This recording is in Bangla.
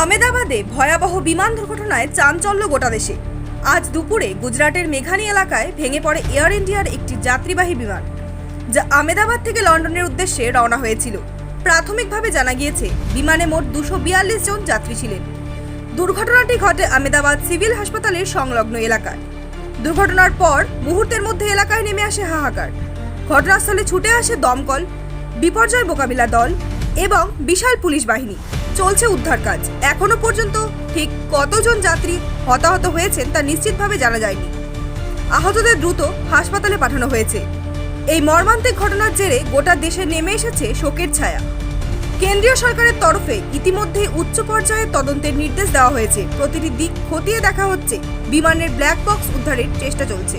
আমেদাবাদে ভয়াবহ বিমান দুর্ঘটনায় চাঞ্চল্য গোটা দেশে। আজ দুপুরে গুজরাটের মেঘানি এলাকায় ভেঙে পড়ে এয়ার ইন্ডিয়ার একটি যাত্রীবাহী বিমান, যা আমেদাবাদ থেকে লন্ডনের উদ্দেশ্যে রওনা হয়েছিল। প্রাথমিকভাবে জানা গিয়েছে, বিমানে মোট দুশো বিয়াল্লিশ জন যাত্রী ছিলেন। দুর্ঘটনাটি ঘটে আমেদাবাদ সিভিল হাসপাতালের সংলগ্ন এলাকায়। দুর্ঘটনার পর মুহূর্তের মধ্যে এলাকায় নেমে আসে হাহাকার। ঘটনাস্থলে ছুটে আসে দমকল, বিপর্যয় মোকাবিলা দল এবং বিশাল পুলিশ বাহিনী। চলছে উদ্ধার কাজ। এখনও পর্যন্ত ঠিক কতজন যাত্রী হতাহত হয়েছেন তা নিশ্চিতভাবে জানা যায়নি। আহতদের দ্রুত হাসপাতালে পাঠানো হয়েছে। এই মর্মান্তিক ঘটনার জেরে গোটা দেশে নেমে এসেছে শোকের ছায়া। কেন্দ্রীয় সরকারের তরফে ইতিমধ্যে উচ্চ পর্যায়ে তদন্তের নির্দেশ দেওয়া হয়েছে। প্রতিটি দিক খতিয়ে দেখা হচ্ছে। বিমানের ব্ল্যাক বক্স উদ্ধারের চেষ্টা চলছে।